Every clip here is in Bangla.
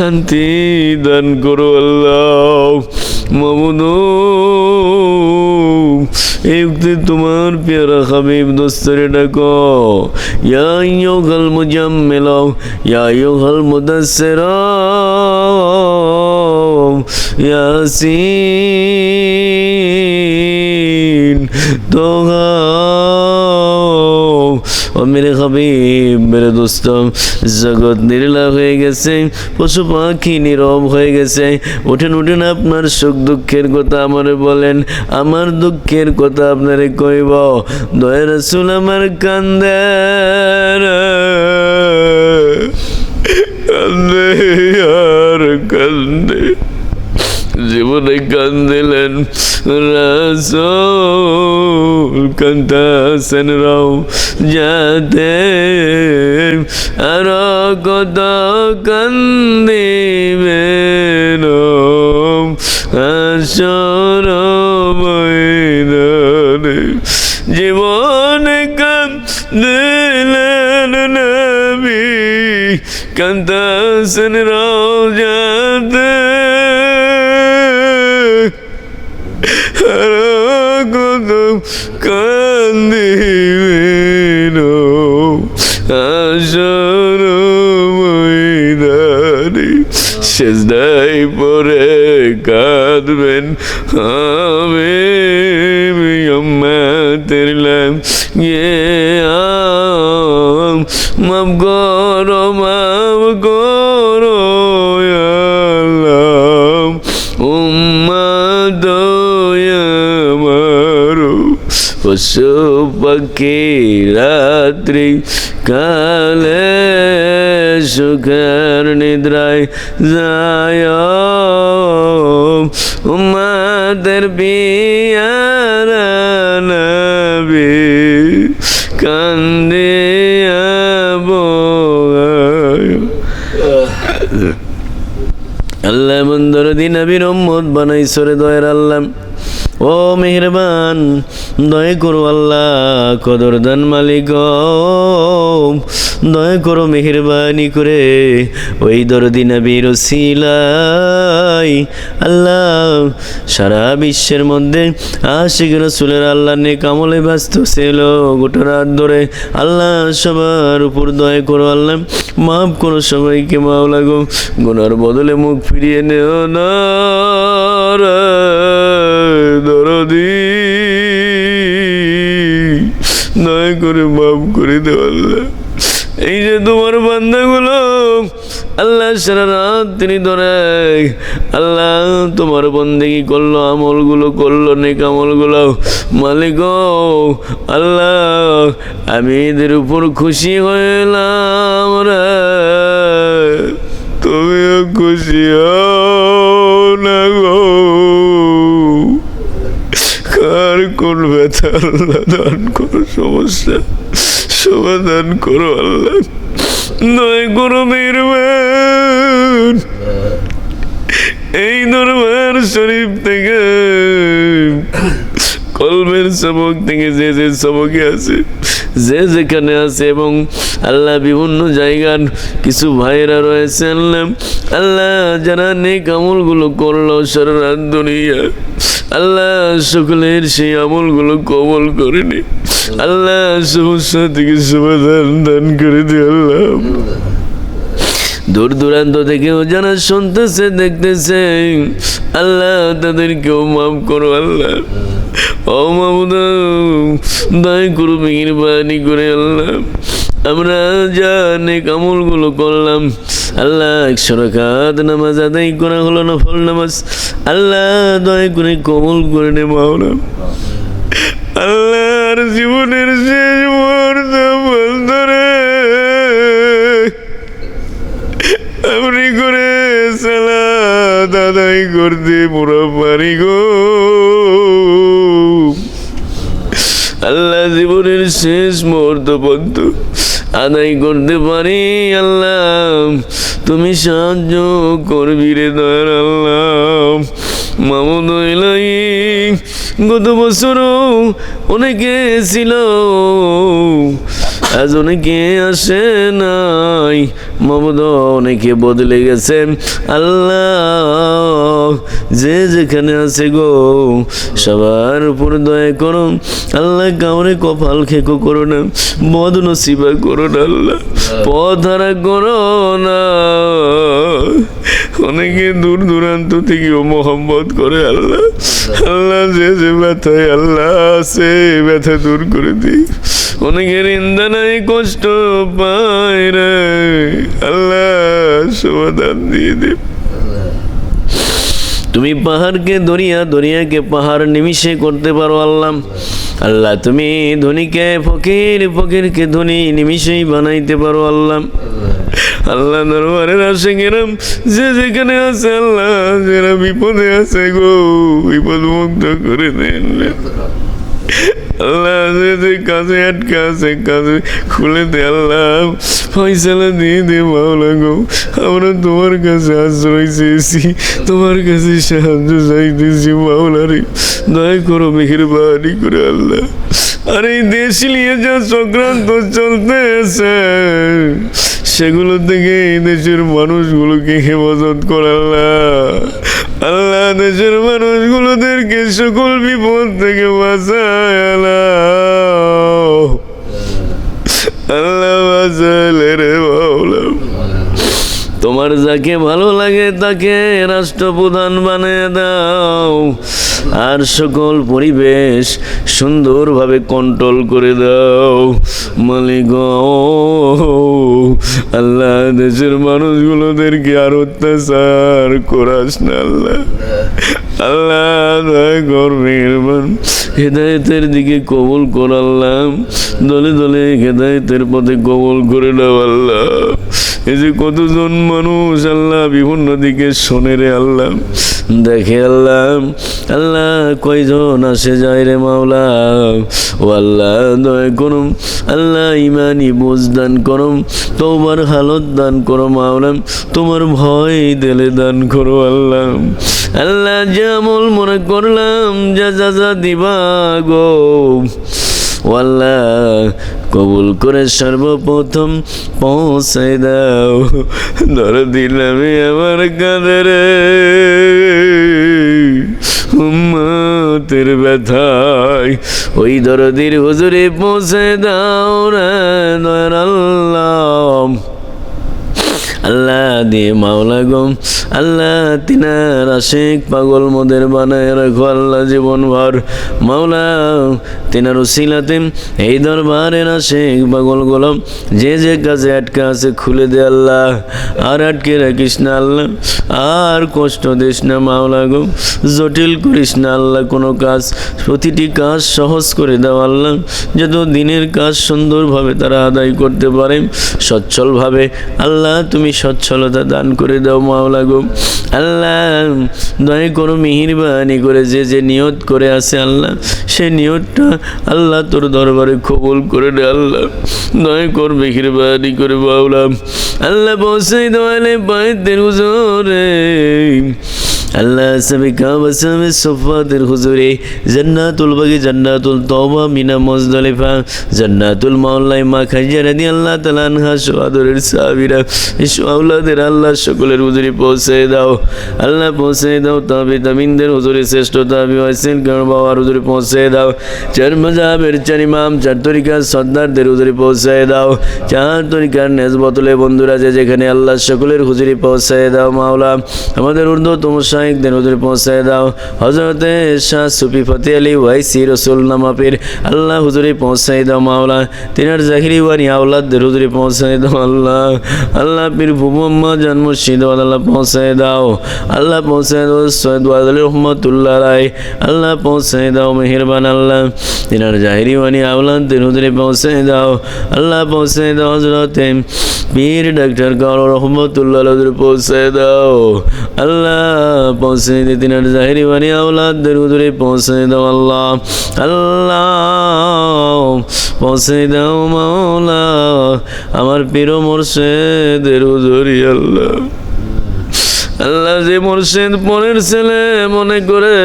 শান্তি দান করো আল্লাহ। মামুদ এই উক্তি তোমার পেয়ারা হাবিব দোস্তরে ডাকো। ইয়া ইয়ুহাল মুজাম্মিল, ইয়া ইয়ুহাল মুদাসসির, ইয়াসিন তোহা ও মেরে হাবিব, মেরে দোস্ত, জগৎ নির্লা হয়ে গেছে, পশু পাখি নীরব হয়ে গেছে। ওঠেন ওঠেন আপনার সুখ দুঃখের কথা আমারে বলেন, আমার দুঃখের কথা আপনারে কইব। দয়া রসুল আমার কান্দে কান্দে আর কান্দে। জীবনে কান্দিলেন রাসূল কান্দাসেন রাও যাতে আর কত কান্দিবেন আসর ময়দানে জীবনে কান্দিলেন নবী কান্দাসেন রাও যাতে সেজদাই পরে কাঁদবেন। আমি তেরলাম ইয়ে মাপ করো মাপ করো আল্লাহ। উম্মত আমারো পশু রাত্রি কালে সুখের নিদ্রায় যায় উম্মাদের বিয়ারা বোগায় আল্লাহ মন্দর দিন আবির উম্মত বানাই সরে দয়ের আল্লাহ ও মেহরবান, দয় করো আল্লাহ, কদর দান মালিক দয় করো মেহরবানি করে ওই দরদি নবীর সিলাই আল্লাহ, সারা বিশ্বের মধ্যে আশিক রসুলের আল্লাহ নে কামলে ব্যস্ত ছিল গোটা রাত ধরে। আল্লাহ, সবার উপর দয় করো আল্লাহ, মাফ করো সবাইকে মাও লাগো গুনার বদলে মুখ ফিরিয়ে নেও না দরদি। দয়া করে মাফ করে দেওয়া এই যে তোমার বান্দাগুলো, আল্লাহ সারা রাত তিনি ধরে। আল্লাহ তোমার বন্দেগি করল, আমলগুলো করল, নেক আমলগুলো? মালিক আল্লাহ, আমি এদের উপর খুশি হইলাম রে। তুমিও খুশি হও না গো কার কোন ব্যথা আল্লাহ করো সমস্যা। সমাধান করো আল্লাহ। নয় করো মেহরবান এই দরবার শরীফ থেকে কলমের সবক থেকে যে যে সবকে আছে, যে যেখানে আছে এবং আল্লাহ বিভিন্ন জায়গার কিছু ভাইরা রয়েছে, আল্লাহ আল্লাহ যারা নেক আমলগুলো করল সারা দুনিয়া, আল্লাহ সকলের সেই আমলগুলো কবল করেনি। আল্লাহ সমস্যা থেকে সমাধান দান করে দিও, আল্লাহ। দূর দূরান্ত থেকেও যারা শুনতেছে, দেখতেছে। আল্লাহ তাদেরকেও মাফ করো, আল্লাহ। ও মামুদ করু মেহরবানি করে, আল্লাহ। আমরা যা নেক আমলগুলো করলাম। আল্লাহ একশো রাকাত নামাজ আদায় করা হলো না ফল নামাজ। আল্লাহ দয় করে কবল করে নে মাওলা আল্লাহর জীবনের শেষ মুহূর্ত বলতে রে আপনি করে দাদাই করতে পুরো পারি গো। আল্লাহ জীবনের শেষ মুহূর্ত পর্যন্ত আদায় করতে পারি, আল্লাহ। তুমি সাহায্য করবি রে দয়ার আল্লাহ। ইলাই, গত বছরও অনেকে ছিল। আজ অনেকে আসে নাই? মমদ অনেকে বদলে গেছে? আল্লাহ, যে যেখানে আছে গো, সবার উপর দয়া করো। আল্লাহ কাউরে কপাল খেকো করো না বদ নসিবা করো না, আল্লাহ। পথারা করো না। অনেকে দূর দূরান্ত থেকেও মোহাম্মত করে, আল্লাহ। আল্লাহ, যে যে ব্যথায়, আল্লাহ আছে ব্যথা দূর করে দিই। অনেকের ইন্দা নাই কষ্ট পায় রে। আল্লাহ সমাধান দিয়ে দে। তুমি পাহাড়কে দরিয়া দরিয়াকে পাহাড় নিমিশে করতে পারো আল্লাহ। আল্লাহ, তুমি ধনীকে, ফকির, ফকিরকে ধনী নিমিশেই বানাইতে পারো আল্লাহ। আল্লাহ দরবারের আসে গেলাম, যে যেখানে আছে আল্লাহ, যারা বিপদে আছে গো বিপদ মুক্ত করে দেন। তোমার কাছে আশ্রয় চেয়েছি, তোমার কাছে সাহায্য চাইতেছি মাওলা দয়া করো, মেহেরবানি করে আল্লাহ। আর এই দেশ নিয়ে যা চক্রান্ত চলতেছে, সেগুলো থেকে এই দেশের মানুষগুলোকে হেফাজত করাল্লাহ আল্লাহ দেশের মানুষগুলোদেরকে সকল বিপদ থেকে বাঁচায় আল্লাহ। আল্লাহ বাঁচালে রে তোমার যাকে ভালো লাগে তাকে রাষ্ট্রপ্রধান বানিয়ে দাও। আর সকল পরিবেশ সুন্দরভাবে কন্ট্রোল করে দাও। মালিক আল্লাহ দেশের মানুষগুলোদেরকে আর অত্যাচার করাস না আল্লাহ। আল্লাহ দয়া কর, মেহরবান। হেদায়তের দিকে কবুল করাল্লাম দলে দলে হেদায়তের পথে কবুল করে দাও আল্লাহ। এই যে কতজন মানুষ আল্লাহ বিভিন্ন দিকে শোনে রে আল্লাহ। দেখে আল্লাহ আল্লাহ কয়জন আসে যায় রে মাওলা? ও আল্লাহ, দয়া করুম আল্লাহ ইমানি বুঝ দান করম তোমার হালত দান করো মাওলা, তোমার ভয় দিলে দান করো আল্লাহ। আল্লাহ যে আমল মনে করলাম, যা যা যা দিবা গো। আল্লাহ কবুল করে সর্বপ্রথম পৌঁছে দাও। ধর দিলাম আমার কাঁদরে উম্মতের ব্যথায় ওই দরদির হুজুরে পৌঁছে দাও রে দয়ার আল্লাহ দিয়ে মাওলা গম আল্লাহ তিনার আশেক পাগল মোদের বানায় রাখো, আল্লাহ জীবন ভর। মাওলা, তিনার উসিলাতে এই দরবারের আশেক পাগল গোলম যে যে কাজে আটকা আছে খুলে দে আল্লাহ, আর আটকে রাখিস না আল্লাহ, আর কষ্ট দিস না মাওলা গো, জটিল করিস না আল্লাহ কোনো কাজ, প্রতিটি কাজ সহজ করে দাও আল্লাহ, যত দিনের কাজ সুন্দরভাবে তারা আদায় করতে পারে, সচ্ছলভাবে আল্লাহ তুমি সচ্ছলতা দান করে দাও মাওলা গো। আল্লাহ, দয়া করো মিহিরবানি করে যে যে নিয়ত করে আছে আল্লাহ, সে নিয়তটা আল্লাহ তোর দরবারে কবুল করে দে আল্লাহ। দয়া কর মিহিরবানি করে মাওলা। আল্লাহ বসে দেওয়ালে বাইদের হুজুরে। আল্লাহ সাবিকা ওয়াসামে সফাতের হুজুরে জান্নাতুল বাগি, জান্নাতুল তওবা মিনা মুজদালিফা, জান্নাতুল মাওলাই মা খাইজা রাদিয়াল্লাহু তাআলা আনহা সুয়াদরের সাহাবীরা ইসু আওলাদের আল্লাহ সকলের হুজুরে পৌঁছে দাও। আল্লাহ পৌঁছে দাও তাবি তামিনদের হুজুরে শ্রেষ্ঠ তাবি ওয়াসিন কারণ বাবার হুজুরে পৌঁছে দাও। চার মজাবের চার ইমাম, চার তরিকার সর্দারদের হুজুরে পৌঁছে দাও। চার তরিকার নেজ বোতলে বন্ধুরা যে যেখানে আল্লাহ সকলের হুজুরে পৌঁছে দাও মাওলা। আমাদের ঊর্ধ্বতম শাহিকদের হুজুরে পৌঁছে দাও। হজরতে শাহ সুফি ফতে আলী ওয়াইসি রসুল নামাপির আল্লাহ হুজুরে পৌঁছে দাও মাওলা। তিনার জাহিরি ওয়ানি আওলাদদের হুজুরে পৌঁছে দাও আল্লাহ। আল্লাহ পীর ভুমম্মা জন্ম সিদ আল্লাহ পৌঁছে দাও। আল্লাহ পৌঁছে দাও সৈয়দ ওয়াদুল রহমতুল্লাহ রায় আল্লাহ পৌঁছে দাও মেহেরবান আল্লাহ। তিনার জাহিরি ওয়ানি আওলাদদের হুজুরে পৌঁছে দাও। আল্লাহ পৌঁছে দাও হজরতে পীর ডাক্তার কালো রহমতুল্লাহ হুজুরে পৌঁছে দাও। আল্লাহ পৌঁছে জাহিরি হুজুরে পৌঁছে দাও আল্লাহ। আল্লাহ, পৌঁছে দাও মাওলা, আমার প্রিয় মোর্শেদের হুজুরি আল্লাহ। আল্লাহ যে মুর্শিদ পরের ছেলে মনে করে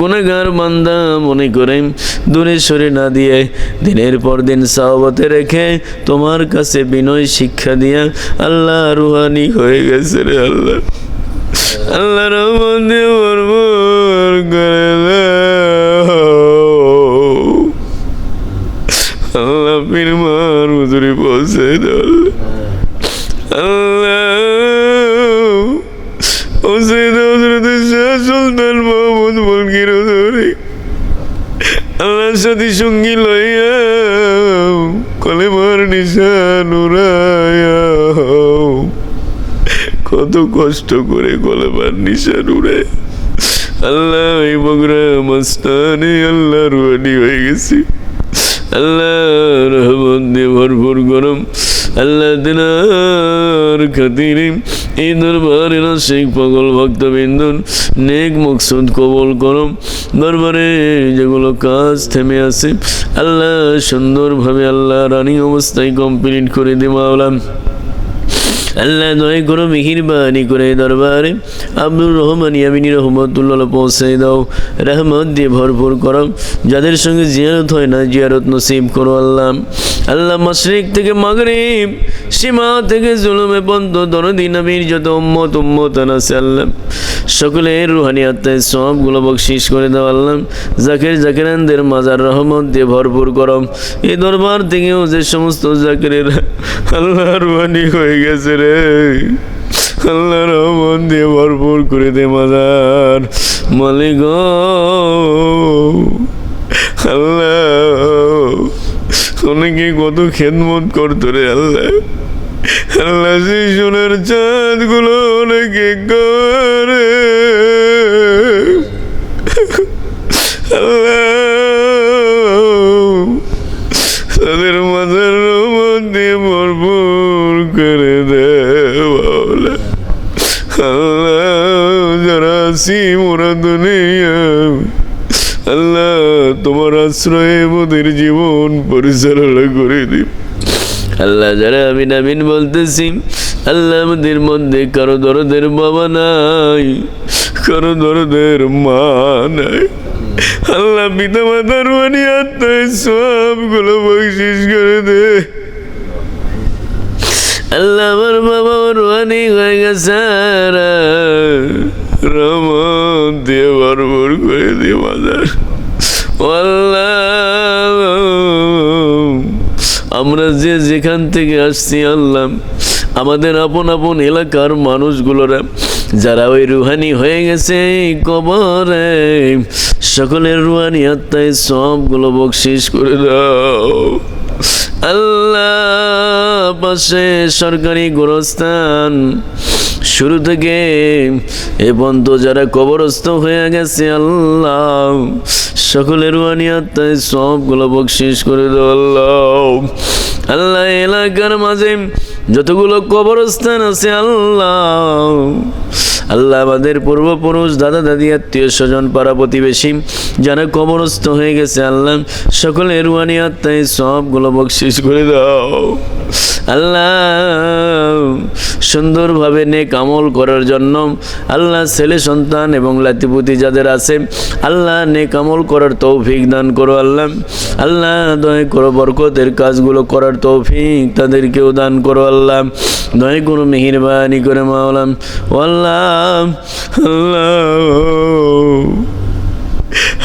গুনেগার বান্দা মনে করে, দূরে সরে না দিয়ে দিনের পর দিন সাহবতে রেখে তোমার কাছে বিনয় শিক্ষা দিয়া আল্লাহ রুহানি হয়ে গেছে রে আল্লাহ। আল্লাহ রহমান দিয়ে ভরপুর করে আল্লাহ পীর মার হুজুরি দাও আল্লাহ পৌঁছে দাও শাহ সুলতান মোহাম্মদ বলকির হুজুরি আল্লাহ সাথী সঙ্গী লইয়া কলেমার নিশান উড়াইয়া। কত কষ্ট করে কলেমার নিশান উড়ে। আল্লাহ, এই বগরা মস্তানে আল্লাহ রুয়ানি হয়ে গেছি। আল্লাহ রহমান দিয়ে ভরপুর গরম। আল্লাহ দিনার খাতিরে এই দরবারে না শেখ পাগল ভক্তবিন্দুর নেক মকসুদ কবল করম দরবারে যেগুলো কাজ থেমে আছে, আল্লাহ সুন্দরভাবে আল্লাহ রানী অবস্থায় কমপ্লিট করে দে মাওলাম আল্লাহ দয়া করো, মেহিরবানি করে দরবারে। আব্দুর রহমান ইয়ামিনী রহমতুল্লাহ পৌঁছে দাও। রহমত দিয়ে ভরপুর করো। যাদের সঙ্গে জিয়ারত হয় না, জিয়ারত নসিব করো আল্লাহ। আল্লাহ মাশরিক থেকে মাগরিব, সীমা থেকে জুলুমে বন্ধ দরদি নবীর যত উম্মত উম্মত আছে আল্লাহ। সকলের রুহানি আত্মায় সবগুলো বকশিস করে দাও আল্লাহ। জাকের, জাকেরানদের মাজার রহমত দিয়ে ভরপুর করম এই দরবার থেকেও যে সমস্ত জাকেরের আল্লাহ রুহানি হয়ে গেছে রে। আল্লাহ রহমত দিয়ে ভরপুর করে দে মাজার মালিক। আল্লাহ, অনেকে কত খেদমত করতো রে আল্লাহ। আল্লাহ সেই সোনার চাঁদগুলো অনেকে করে। আল্লাহ দুনিয়া। আল্লাহ, তোমার আশ্রয়ে মোদের জীবন পরিচালনা করে দিন আল্লাহ, যারা আমিন আমিন বলতেছি, আল্লাহ আমাদের মধ্যে কারও দরদের বাবা নাই, কারও দরদের মা নাই। আল্লাহ পিতা মাতার মানি আত্মায় সবগুলো বকশিস করে দে। আল্লাহ আমার বাবা রুহানি হয়ে গেছে রমন দিয়ে ভরপুর করে দিয়ে মাদার। আমরা যে যেখান থেকে আসছি, আল্লাহ, আমাদের আপন আপন এলাকার মানুষগুলোরা, যারা ওই রুহানি হয়ে গেছে কবরে, সকলের রুহানি আত্মায় সবগুলো বকশিস করে দাও। আল্লাহ পাশে সরকারি গোরস্থান। শুরু থেকে এ পর্যন্ত যারা কবরস্থ হয়ে গেছে, আল্লাহ সকলের আত্মায় সবগুলো বকশিস করে দাও আল্লাহ। আল্লাহ এলাকার মাঝে যতগুলো কবরস্থান আছে, আল্লাহ আল্লাহ আমাদের পূর্বপুরুষ দাদা দাদি আত্মীয় স্বজন পাড়া প্রতিবেশী যারা কবরস্থ হয়ে গেছে, আল্লাহ সকলের রুয়ানি আত্মায় সবগুলো বকশিস করে দাও। আল্লাহ সুন্দরভাবে নেক আমল করার জন্য আল্লাহ ছেলে, সন্তান এবং লাতিপুতি যাদের আছে, আল্লাহ নেক আমল করার তৌফিক দান করো, আল্লাহ। আল্লাহ দয়া করো, বরকতের কাজগুলো করার তৌফিক তাদেরকেও দান করো, আল্লাহ। দয়া করো, মেহরবানি করে মাওলাম আল্লাহ আল্লাহ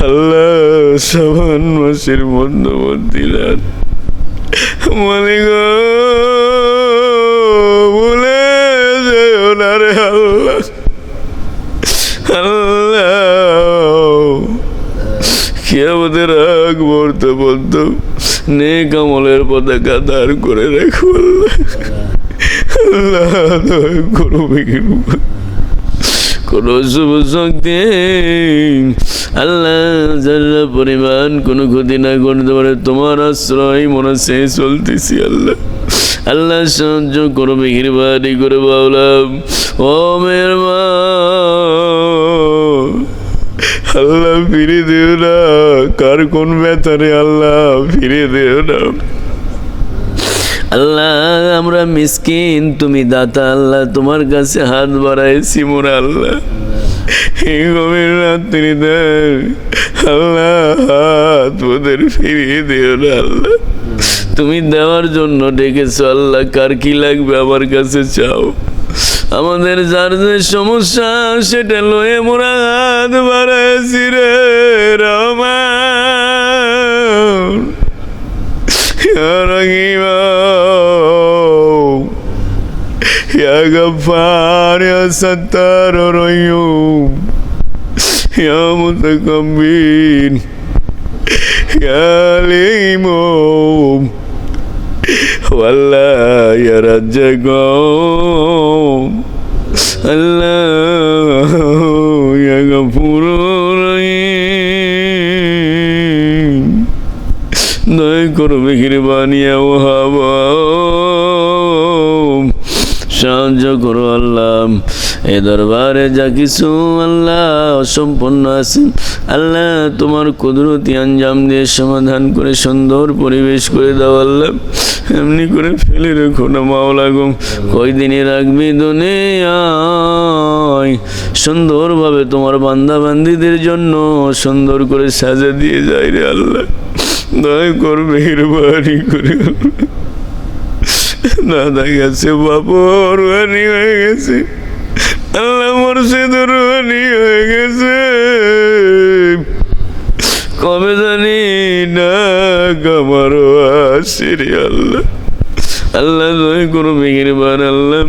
আল্লাহ সাবান মাসের মধ্যবর্তী রাত মালিক ভুলে যেও না রে আল্লাহ কিয়ামতের আগ মুহূর্ত পর্যন্ত নেক আমলের পতাকা দাঁড় করে রাখো আল্লাহ। আল্লাহ, দয়া করো বিঘ্ন কোন শুভ শক্তি আল্লাহ পরিমাণ কোনো ক্ষতি না করতে পারে তোমার আশ্রয় মনে সে চলতেছি আল্লাহ। আল্লাহ সাহায্য করো মেহরবানি করে বাউলাম ও মেয়ের মা, আল্লাহ ফিরে দিও না। কার কোন ব্যথারে আল্লাহ ফিরে দিও না। আল্লাহ, আমরা মিসকিন, তুমি দাতা আল্লাহ, তোমার কাছে হাত বাড়াইছি মোরা আল্লাহ। গভীর রাত্রিতে আল্লাহ, হাত ফিরিয়ে দিও না আল্লাহ। তুমি দেওয়ার জন্য ডেকেছো, আল্লাহ, কার কি লাগবে আমার কাছে চাও। আমাদের যার যে সমস্যা, সেটা লয়ে মোরা হাত বাড়াইছি রে রহমান। يا رقيب يا غفار يا ستار ريوم يا متكبر يا عليم والله يا رجاكم الله সাহায্য করো আল্লাহ। এ দরবারে যা কিছু আল্লাহ অসম্পন্ন আছে আল্লাহ তোমার কুদরতি আঞ্জাম দিয়ে সমাধান করে সুন্দর পরিবেশ করে দাও আল্লাহ। এমনি করে ফেলে রেখো না মাওলা গো। কয়দিনই রাখবি দুনিয়ায়? সুন্দরভাবে তোমার বান্দা বান্দিদের জন্য সুন্দর করে সাজা দিয়ে যায় রে আল্লাহ। দয়া কর মেহরবানি করে। দাদা গেছে বাবু রুহানি হয়ে গেছে। আল্লাহ মুর্শিদ, রুহানি হয়ে গেছে। কবে জানি না কামারও আসিরি আল্লাহ। আল্লাহ দয়া করো মেহরবান, আল্লাহ।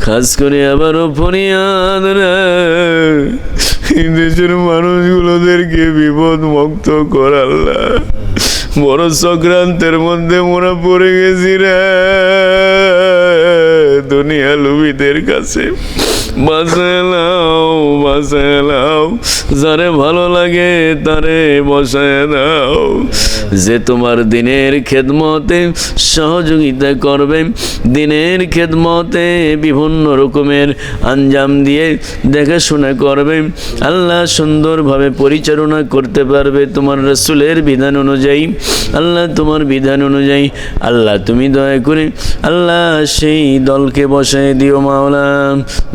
খাস করে আবারও ফরিয়াদ রে। দেশের মানুষগুলোদেরকে বিপদ মুক্ত কর বড় সংক্রান্তের মধ্যে মোরা পড়ে গেছি রে। দুনিয়া লুবিদের কাছে। বাসালাও বাসালাও যারে ভালো লাগে তারে বসায় দাও যে তোমার দিনের খেদমতে সহযোগিতা করবে, দিনের খেদমতে বিভিন্ন রকমের আঞ্জাম দিয়ে দেখাশোনা করবে, আল্লাহ সুন্দরভাবে পরিচালনা করতে পারবে তোমার রসুলের বিধান অনুযায়ী, আল্লাহ তোমার বিধান অনুযায়ী, আল্লাহ তুমি দয়া করে, আল্লাহ সেই দলকে বসায় দিও মাওলা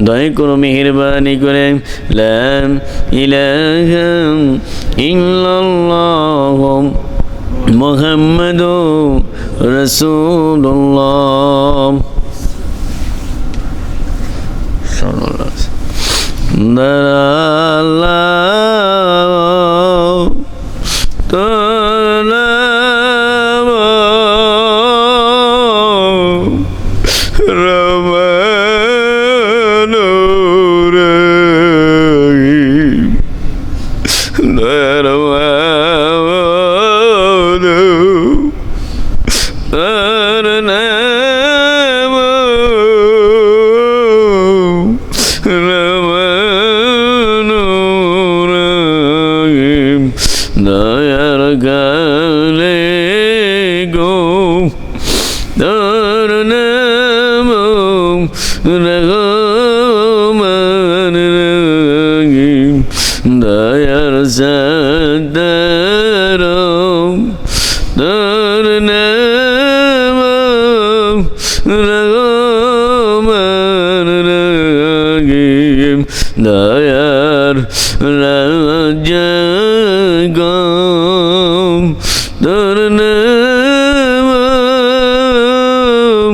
দয়া করো মেহরবানি করে লাম ইলাহা ইল্লাল্লাহ মোহাম্মদ রসুল্লাহ দাঁড়াল্লাহ দয়ার গালে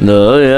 আলামিন দয়ার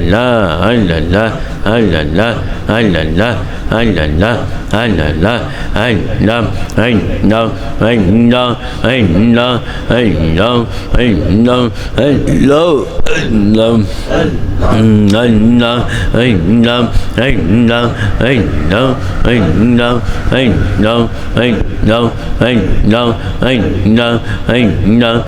আল্লাহ আল্লাহ আল্লাহ আল্লাহ আল্লাহ আল্লাহ আল্লাহ আল্লাহ আল্লাহ আল্লাহ আল্লাহ Allah, Allah, Allah, Allah, Allah, Allah, Allah, Allah, Allah, Allah, Allah,